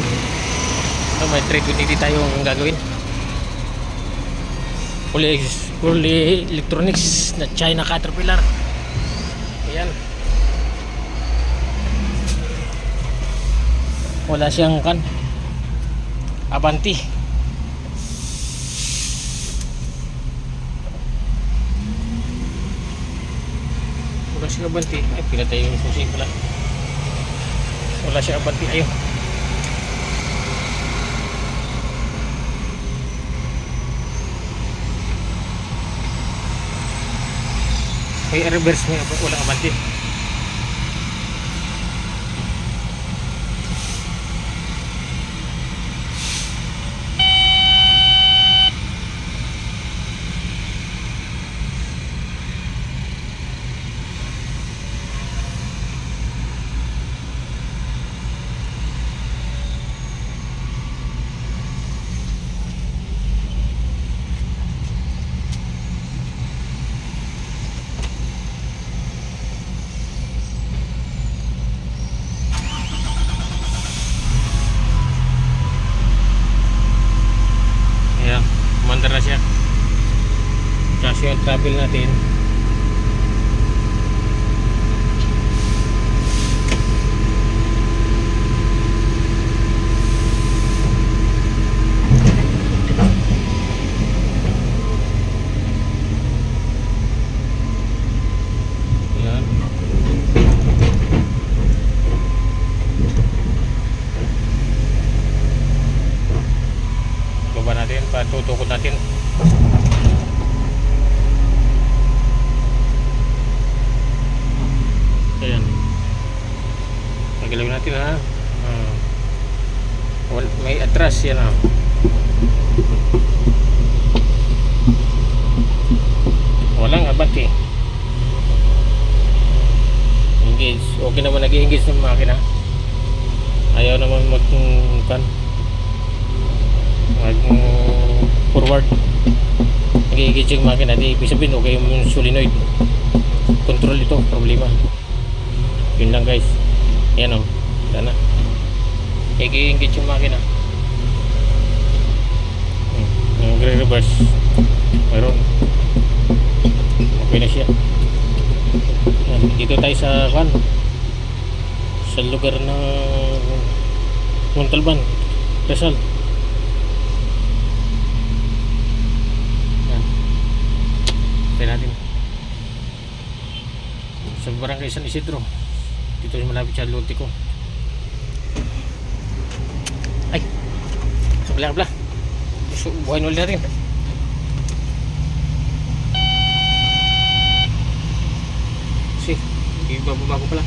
20 tayong gagawin. Fully, fully electronics na China Caterpillar. Ayan. Wala siyang kan. Avanti. Wala siyang Avanti. Ay, pinatay yung susi pala. Wala siyang Avanti. Ayun. May reverse mo walang Avanti. Ayan, kumandar na siya. Yung travel natin. Ayan. Baba natin, patutukod natin. Ayan. Pagalaw natin ha. Ah. May atras yan ha. Walang abante. Engage. Okay naman nag-engage ng makina. Ayaw naman mag kan mag forward. Nag-engage yung makina. Di ibig sabihin okay yung solenoid. Control ito. Problema. Yun lang guys. Yan o. Wala na. Nag-engage yung makina. Hmm. Nagre-reverse. Mayroon. Okay na siya. Yan. Dito tayo sa kan sa lugar na Montalban, Rizal. Yan. Tayo natin. Sa barangay San Isidro. Dito malapit sa lote ko. Kabla, kabla. So, buhay ulit natin. Si, ibababa ko pala.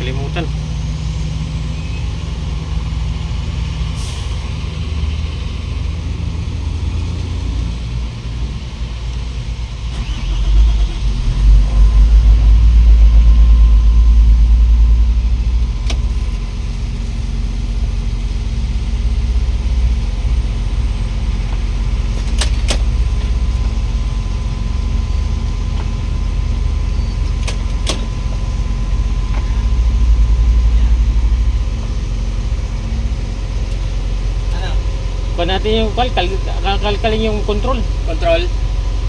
Kalimutan. Ano? Kuha natin yung kalkal, kakalkalin yung control. Control?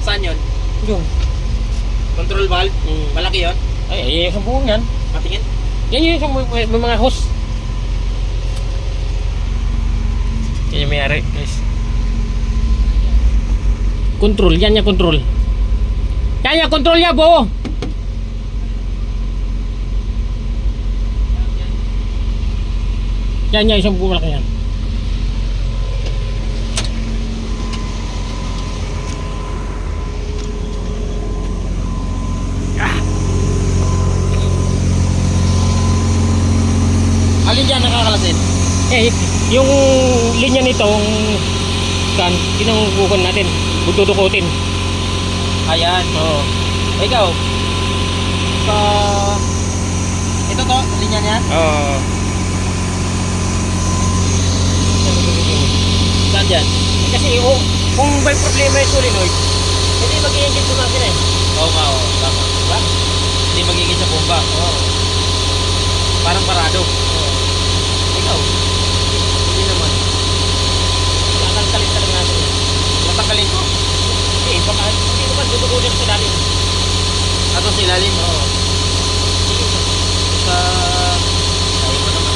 Saan yun? Yung. Control valve? Mm. Malaki yun? Ay, ay, yung buong yan. Patingin? Yan yung isang may, may mga hose. Yan yung mayari, guys. Control, yan yung control. Yan yung control niya, buo. Yan yung isang buo malaki yan. Dyan nakakalasin? Eh, yung linya nitong kan, tinanggukan natin. Butudukutin. Ayan. Oo. Ikaw? Sa... Ito to? Linya niya? Oo. Saan dyan? Kasi oh, kung may problema yung solenoid, hindi mag-i-engage sa makina eh. Oo nga, oo. Tama. Diba? Hindi magiging sa bomba. Oo. Parang parado. Oo. Ikaw? Hindi naman. Baka hindi naman dudugunin sa lalim. Ato sa ilalim. Oo. Sa... Ayaw ko naman.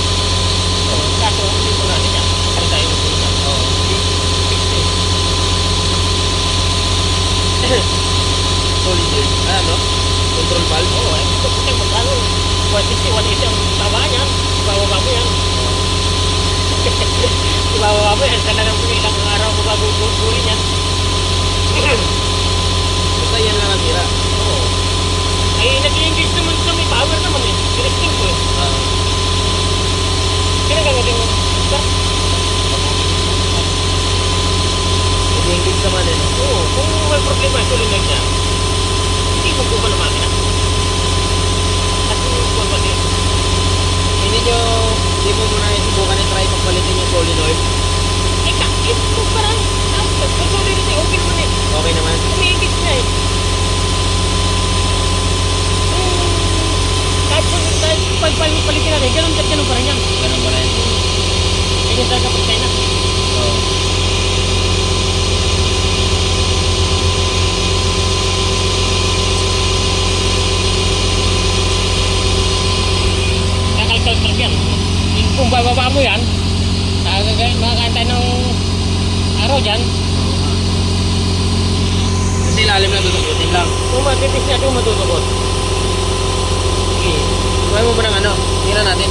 Oh, kaso hindi ko natin yan. Kasi tayo ng pusa. Oo. Solid yun. Ah, ano? Control valve? Oo, eh. Ito puti magkano. 160, 180 ang tama yan. Ibababa mo yan. Ibababa mo yan. Sana lang po ilang gugurin yan. Basta yan lang ang tira. Oo. Ay, nag-i-engage naman sa may power naman eh. Tinesting ko eh. Ah. Kinagagaling mo. Nag-engage naman eh. no? Oo, kung may problema yung solenoid niya, hindi mo po ba na makina? At kung kung ba din, Hindi nyo, hindi mo muna subukan i try pagpalitin yung solenoid. eh kakit mo parang, ah, kung solenoid eh, okay naman eh. Okay naman. Umiigit niya eh. Hmm, kahit kung kahit pal- pal- palitin natin, ganun at ganun pa rin yan. Ganun pa rin. Ganyan talaga pag China. Oo. Kakalkalkal yan. Kung bababa mo yan, makakaantay ng araw dyan, Kasi ilalim na dudukutin lang. kung matipis niya, kung matutukot. Sige. Kumain mo ba ng ano? Tira natin.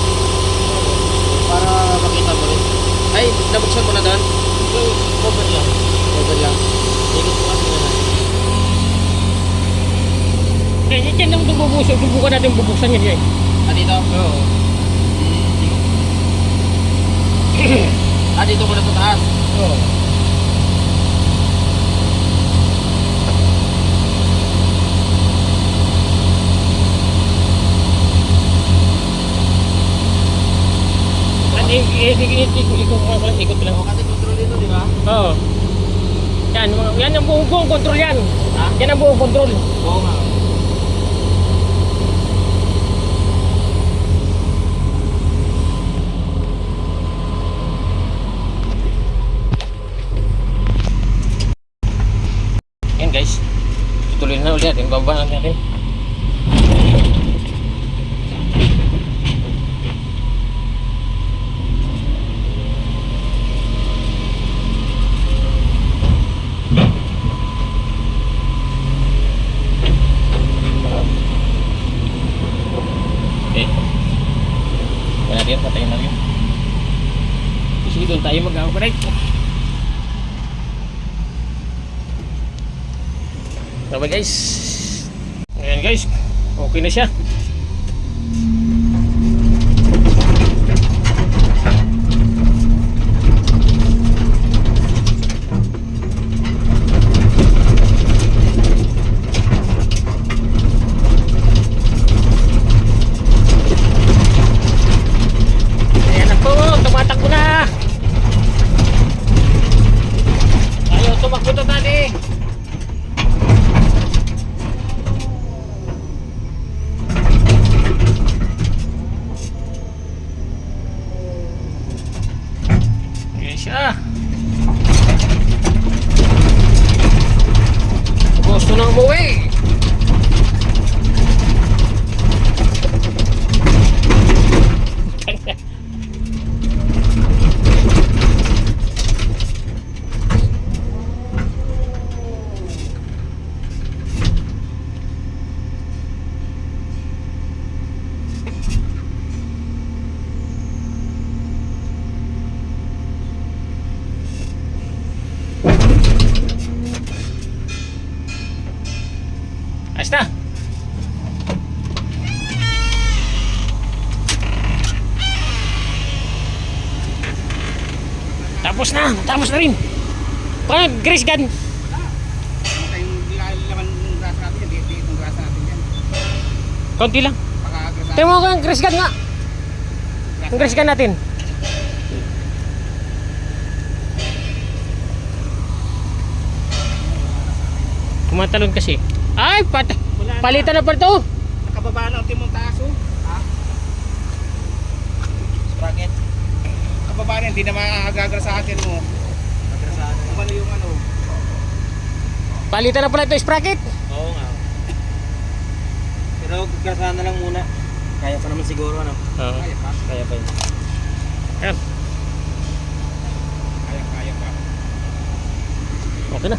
Para makita mo rin. Ay, nabuksan mo na doon? Cover lang. Over lang. Ikot mo kasi na natin. Kaya yan ang bubusok, subukan natin bubuksan yan yan. Ah, dito? Oo. Ah, dito muna sa taas. Oo. At ikot mo lang, ikot lang. O, kasi control dito, di ba? Oo. Yan, mga- yan ang buong buong control yan. Ha? Yan ang buong control. Oo nga. Tutuloy na ulit natin. Bababa na natin. Okay. Yan natin. Patayin na rin. Sige doon tayo mag-operate. Bye guys. Ayan guys. Okay na siya. Ayan na po. Tumatakbo na. Ayaw tumakbo to tali. Ayan siya. Gusto nang umuwi. Ayos na. Tapos na, tapos na rin. Pag grease gun. Konti lang. Tingnan mo ko yung grease gun nga. Yung grease gun natin. Kumatalon kasi. Ay, pat palitan na pa ito. Nakababa na ang timong taas oh. Ha? Sprocket. Nakababa na, hindi na makagagrasahan mo. Magrasahan. Kung ano yung ano. Pa Palitan na pala ito sprocket. Oo nga. Pero gagasahan na lang muna. Kaya pa naman siguro ano. Oo. Kaya pa. Kaya pa yun. Ayan. Kaya, kaya pa. Okay na.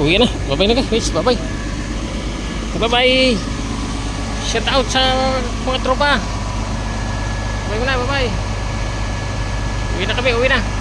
Uwi na. Bye-bye na guys. Bye-bye. Bye-bye. Shout out sa mga tropa. Bye muna. Bye-bye. Uwi na kami. Uwi na.